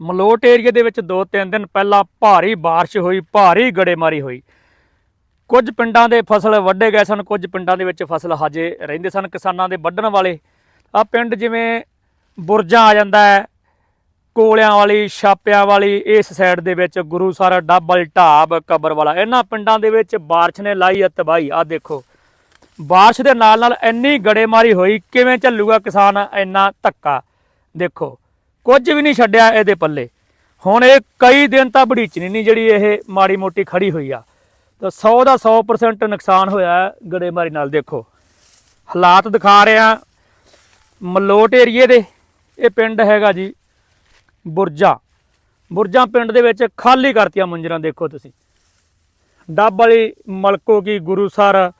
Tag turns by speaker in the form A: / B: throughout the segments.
A: Malout area ਦੇ ਵਿੱਚ 2-3 ਦਿਨ ਪਹਿਲਾਂ ਭਾਰੀ بارش ਹੋਈ ਭਾਰੀ ਗੜੇਮਾਰੀ ਹੋਈ ਕੁਝ ਪਿੰਡਾਂ ਦੇ ਫਸਲ ਵੱਢੇ ਗਏ ਸਨ ਕੁਝ ਪਿੰਡਾਂ ਦੇ ਵਿੱਚ ਫਸਲ ਹਜੇ ਰਹਿੰਦੇ ਸਨ ਕਿਸਾਨਾਂ ਦੇ ਵੱਢਣ ਵਾਲੇ ਆ ਪਿੰਡ ਜਿਵੇਂ ਬੁਰਜਾਂ ਆ ਜਾਂਦਾ ਹੈ ਕੋਲਿਆਂ ਵਾਲੀ ਛਾਪਿਆਂ ਵਾਲੀ ਇਸ ਸਾਈਡ ਦੇ ਵਿੱਚ ਗੁਰੂਸਰ ਡੱਬ ਵਾਲੀ ਢਾਬ ਕਬਰ ਵਾਲਾ ਇਹਨਾਂ ਪਿੰਡਾਂ ਦੇ ਵਿੱਚ ਬਾਰਿਸ਼ ਨੇ ਲਾਈ ਹੈ ਤਬਾਹੀ ਆ ਦੇਖੋ ਬਾਰਿਸ਼ ਦੇ ਨਾਲ ਨਾਲ ਇੰਨੀ ਗੜੇਮਾਰੀ ਹੋਈ ਕਿਵੇਂ ਝੱਲੂਗਾ ਕਿਸਾਨ ਇੰਨਾ ਧੱਕਾ ਦੇਖੋ ਕੁਝ ਵੀ ਨਹੀਂ ਛੱਡਿਆ ਇਹਦੇ ਪੱਲੇ। ਹੁਣ ਇਹ ਕਈ ਦਿਨ ਤਾਂ ਬੜੀਚਣੀ ਨਹੀਂ ਜਿਹੜੀ ਇਹ ਮਾੜੀ ਮੋਟੀ ਖੜੀ ਹੋਈ ਆ। ਤਾਂ 100 ਦਾ 100% ਨੁਕਸਾਨ ਹੋਇਆ ਹੈ ਗੜੇਮਾਰੀ ਨਾਲ, ਦੇਖੋ। ਹਾਲਾਤ ਦਿਖਾ ਰਿਹਾ ਮਲੋਟ ਏਰੀਏ ਦੇ। ਇਹ ਪਿੰਡ ਹੈਗਾ ਜੀ ਬੁਰਜਾ। ਬੁਰਜਾ ਪਿੰਡ ਦੇ ਵਿੱਚ ਖਾਲੀ ਕਰਤੀਆਂ ਮੰਜਰਾਂ, ਦੇਖੋ ਤੁਸੀਂ। ਡੱਬ ਵਾਲੀ ਮਲਕੋ ਕੀ ਗੁਰੂਸਰ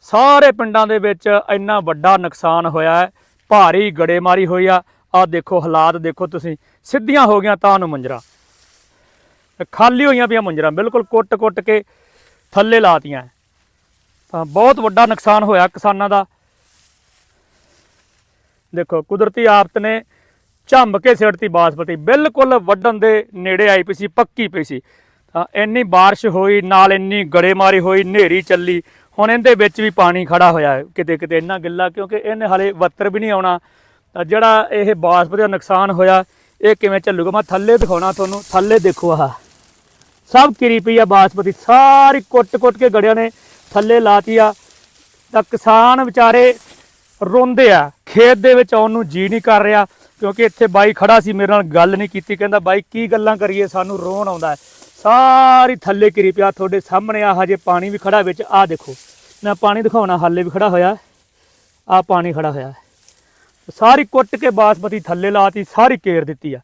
A: ਸਾਰੇ ਪਿੰਡਾਂ ਦੇ ਵਿੱਚ ਇੰਨਾ ਵੱਡਾ ਨੁਕਸਾਨ ਹੋਇਆ ਹੈ। ਭਾਰੀ ਗੜੇਮਾਰੀ ਹੋਈ ਆ। ਆਹ ਦੇਖੋ ਹਾਲਾਤ ਦੇਖੋ ਤੁਸੀਂ, ਸਿੱਧੀਆਂ ਹੋ ਗਈਆਂ ਤਾਂ ਨੂੰ ਮੁੰਜਰਾ। ਖਾਲੀ ਹੋਈਆਂ ਪਈਆਂ ਮੁੰਜਰਾ, ਬਿਲਕੁਲ ਕੁੱਟ-ਕੁੱਟ ਕੇ ਥੱਲੇ ਲਾਤੀਆਂ। ਤਾਂ ਬਹੁਤ ਵੱਡਾ ਨੁਕਸਾਨ ਹੋਇਆ ਕਿਸਾਨਾਂ ਦਾ। ਦੇਖੋ, ਕੁਦਰਤੀ ਆਫਤ ਨੇ ਝੰਬ ਕੇ ਸਿੜਤੀ ਬਾਸਪਤੀ ਬਿਲਕੁਲ ਵੱਢਣ ਦੇ ਨੇੜੇ ਆਈ ਪਈ ਸੀ, ਪੱਕੀ ਪਈ ਸੀ। ਤਾਂ ਇੰਨੀ ਬਾਰਿਸ਼ ਹੋਈ, ਨਾਲ ਇੰਨੀ ਗੜੇਮਾਰੀ ਹੋਈ, ਹਨੇਰੀ ਚੱਲੀ, ਹੁਣ ਇਹਦੇ ਵਿੱਚ ਵੀ ਪਾਣੀ ਖੜਾ ਹੋਇਆ ਹੈ। ਕਿਤੇ ਕਿਤੇ ਇੰਨਾ ਗਿੱਲਾ, ਕਿਉਂਕਿ ਇਹਨੇ ਹਲੇ ਵੱਤਰ ਵੀ ਨਹੀਂ ਆਉਣਾ। ਜਿਹੜਾ ਇਹ ਬਾਸਪਤੀ ਦਾ ਨੁਕਸਾਨ ਹੋਇਆ, ਇਹ ਕਿਵੇਂ ਚੱਲੂਗਾ? ਮੈਂ ਥੱਲੇ ਦਿਖਾਉਣਾ ਤੁਹਾਨੂੰ, ਥੱਲੇ ਦੇਖੋ ਆਹ। ਸਭ ਕਿਰੀ ਪਈ ਆ ਬਾਸਪਤੀ, ਸਾਰੀ ਕੁੱਟ-ਕੁੱਟ ਕੇ ਗੜਿਆਂ ਨੇ ਥੱਲੇ ਲਾਤੀ ਆ। ਤਾਂ ਕਿਸਾਨ ਵਿਚਾਰੇ ਰੋਂਦੇ ਆ, ਖੇਤ ਦੇ ਵਿੱਚ ਆਉਣ ਨੂੰ ਜੀ ਨਹੀਂ ਕਰ ਰਿਹਾ, ਕਿਉਂਕਿ ਇੱਥੇ ਬਾਈ ਖੜਾ ਸੀ, ਮੇਰੇ ਨਾਲ ਗੱਲ ਨਹੀਂ ਕੀਤੀ, ਕਹਿੰਦਾ, ਬਾਈ, ਕੀ ਗੱਲਾਂ ਕਰੀਏ? ਸਾਨੂੰ ਰੋਣ ਆਉਂਦਾ ਸਾਰੀ ਥੱਲੇ ਕਿਰੀ ਪਿਆ, ਤੁਹਾਡੇ ਸਾਹਮਣੇ ਆ ਹਜੇ ਪਾਣੀ ਵੀ ਖੜਾ ਵਿੱਚ ਆ ਦੇਖੋ। ਮੈਂ ਪਾਣੀ ਦਿਖਾਉਣਾ, ਹਾਲੇ ਵੀ ਖੜਾ ਹੋਇਆ। ਆ ਪਾਣੀ ਖੜਾ ਹੋਇਆ। ਸਾਰੀ ਕੁੱਟ ਕੇ ਬਾਸਮਤੀ ਥੱਲੇ ਲਾਤੀ, ਸਾਰੀ ਕੇਰ ਦਿੱਤੀ ਆ।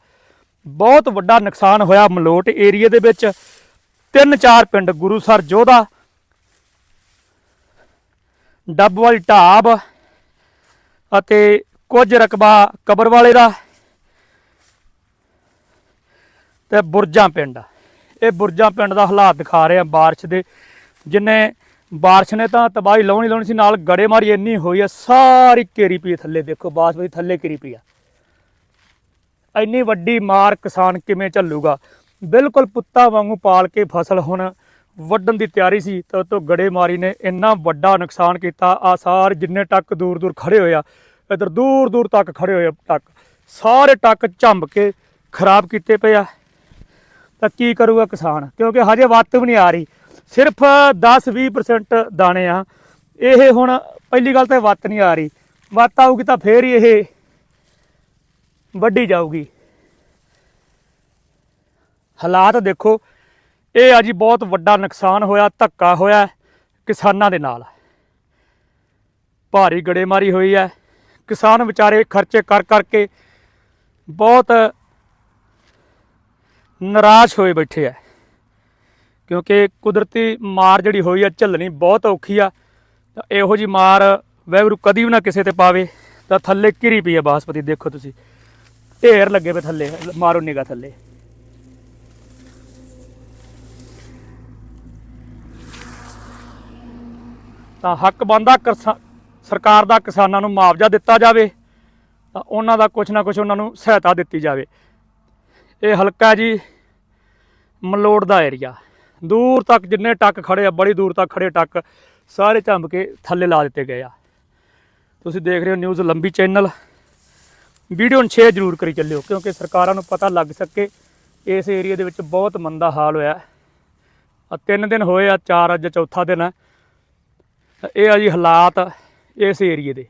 A: ਬਹੁਤ ਵੱਡਾ ਨੁਕਸਾਨ ਹੋਇਆ ਮਲੋਟ ਏਰੀਆ ਦੇ ਵਿੱਚ। ਤਿੰਨ ਚਾਰ ਪਿੰਡ ਗੁਰੂਸਰ ਜੋਧਾ, ਡੱਬਵਾਲ ਢਾਬ ਅਤੇ ਕੁਝ ਰਕਬਾ ਕਬਰ ਵਾਲੇ ਦਾ ਤੇ ਬੁਰਜਾਂ ਪਿੰਡ। ਇਹ ਬੁਰਜਾਂ ਪਿੰਡ ਦਾ ਹਾਲਾਤ ਦਿਖਾ ਰਹੇ ਆ ਬਾਰਿਸ਼ ਦੇ, ਜਿੰਨੇ ਬਾਰਿਸ਼ ਨੇ ਤਾਂ ਤਬਾਹੀ ਲਾਉਣੀ ਲਾਉਣੀ ਸੀ, ਨਾਲ ਗੜੇਮਾਰੀ ਇੰਨੀ ਹੋਈ ਆ, ਸਾਰੀ ਘੇਰੀ ਪਈ ਥੱਲੇ, ਦੇਖੋ ਬਾਸਮਤੀ ਥੱਲੇ ਘੇਰੀ ਪਈ ਆ। ਇੰਨੀ ਵੱਡੀ ਮਾਰ ਕਿਸਾਨ ਕਿਵੇਂ ਝੱਲੂਗਾ? ਬਿਲਕੁਲ ਪੁੱਤਾਂ ਵਾਂਗੂ ਪਾਲ ਕੇ ਫਸਲ ਹੁਣ ਵੱਢਣ ਦੀ ਤਿਆਰੀ ਸੀ, ਤਾਂ ਤੋਂ ਗੜੇਮਾਰੀ ਨੇ ਇੰਨਾ ਵੱਡਾ ਨੁਕਸਾਨ ਕੀਤਾ ਆ ਸਾਰੇ ਜਿੰਨੇ ਟੱਕ ਦੂਰ ਦੂਰ ਖੜੇ ਹੋਏ ਆ, ਇਧਰ ਦੂਰ ਦੂਰ ਤੱਕ ਖੜੇ ਹੋਏ ਟੱਕ, ਸਾਰੇ ਟੱਕ ਝੰਬ ਕੇ ਖਰਾਬ ਕੀਤੇ ਪਏ ਆ। ਤਾਂ ਕੀ ਕਰੂਗਾ ਕਿਸਾਨ? ਕਿਉਂਕਿ ਹਜੇ ਵੱਤ ਵੀ ਨਹੀਂ ਆ ਰਹੀ। ਸਿਰਫ 10-20% ਦਾਣੇ ਆ। ਇਹ ਹੁਣ ਪਹਿਲੀ ਗੱਲ ਤਾਂ ਵੱਤ ਨਹੀਂ ਆ ਰਹੀ। ਵੱਤ ਆਊਗੀ ਤਾਂ ਫੇਰ ਹੀ ਇਹ ਵੱਢੀ ਜਾਊਗੀ। ਹਾਲਾਤ ਦੇਖੋ, ਇਹ ਆ ਜੀ ਬਹੁਤ ਵੱਡਾ ਨੁਕਸਾਨ ਹੋਇਆ, ਧੱਕਾ ਹੋਇਆ ਕਿਸਾਨਾਂ ਦੇ ਨਾਲ। ਭਾਰੀ ਗੜੇਮਾਰੀ ਹੋਈ ਹੈ। ਕਿਸਾਨ ਵਿਚਾਰੇ ਖਰਚੇ ਕਰ ਕਰਕੇ ਬਹੁਤ ਨਿਰਾਸ਼ ਹੋਏ ਬੈਠੇ ਆ। ਕਿਉਂਕਿ ਕੁਦਰਤੀ ਮਾਰ ਜਿਹੜੀ ਹੋਈ ਆ, ਝੱਲਣੀ ਬਹੁਤ ਔਖੀ ਆ। ਤਾਂ ਇਹੋ ਜੀ ਮਾਰ ਵੈਗਰੂ ਕਦੀ ਵੀ ਨਾ ਕਿਸੇ ਤੇ ਪਾਵੇ। ਤਾਂ ਥੱਲੇ ਘਿਰੀ ਪਈ ਆ ਬਾਸਪਤੀ, ਦੇਖੋ ਤੁਸੀਂ। ਢੇਰ ਲੱਗੇ ਪਏ ਥੱਲੇ, ਮਾਰੋ ਨਿਗਾ ਥੱਲੇ। ਤਾਂ ਹੱਕ ਬੰਦਾ ਸਰਕਾਰ ਦਾ ਕਿਸਾਨਾਂ ਨੂੰ ਮੁਆਵਜ਼ਾ ਦਿੱਤਾ ਜਾਵੇ। ਤਾਂ ਉਹਨਾਂ ਦਾ ਕੁਝ ਨਾ ਕੁਝ ਉਹਨਾਂ ਨੂੰ ਸਹਾਇਤਾ ਦਿੱਤੀ ਜਾਵੇ। ਇਹ ਹਲਕਾ ਜੀ ਮਲੋੜ ਦਾ ਏਰੀਆ ਦੂਰ ਤੱਕ ਜਿੰਨੇ ਟੱਕ ਖੜੇ ਆ, ਬੜੀ ਦੂਰ ਤੱਕ ਖੜੇ ਟੱਕ, ਸਾਰੇ ਝੰਬ ਕੇ ਥੱਲੇ ਲਾ ਦਿੱਤੇ ਗਏ ਆ। ਤੁਸੀਂ ਦੇਖ ਰਹੇ ਹੋ ਨਿਊਜ਼ ਲੰਬੀ ਚੈਨਲ। ਵੀਡੀਓ ਨੂੰ ਸ਼ੇਅਰ ਜ਼ਰੂਰ ਕਰੀ ਚੱਲਿਓ, ਕਿਉਂਕਿ ਸਰਕਾਰਾਂ ਨੂੰ ਪਤਾ ਲੱਗ ਸਕੇ ਇਸ ਏਰੀਆ ਦੇ ਵਿੱਚ ਬਹੁਤ ਮੰਦਾ ਹਾਲ ਹੋਇਆ। ਆ ਤਿੰਨ ਦਿਨ ਹੋਏ ਆ, ਚਾਰ ਅੱਜ ਚੌਥਾ ਦਿਨ ਹੈ ਇਹ ਆ ਜੀ ਹਾਲਾਤ ਇਸ ਏਰੀਏ ਦੇ।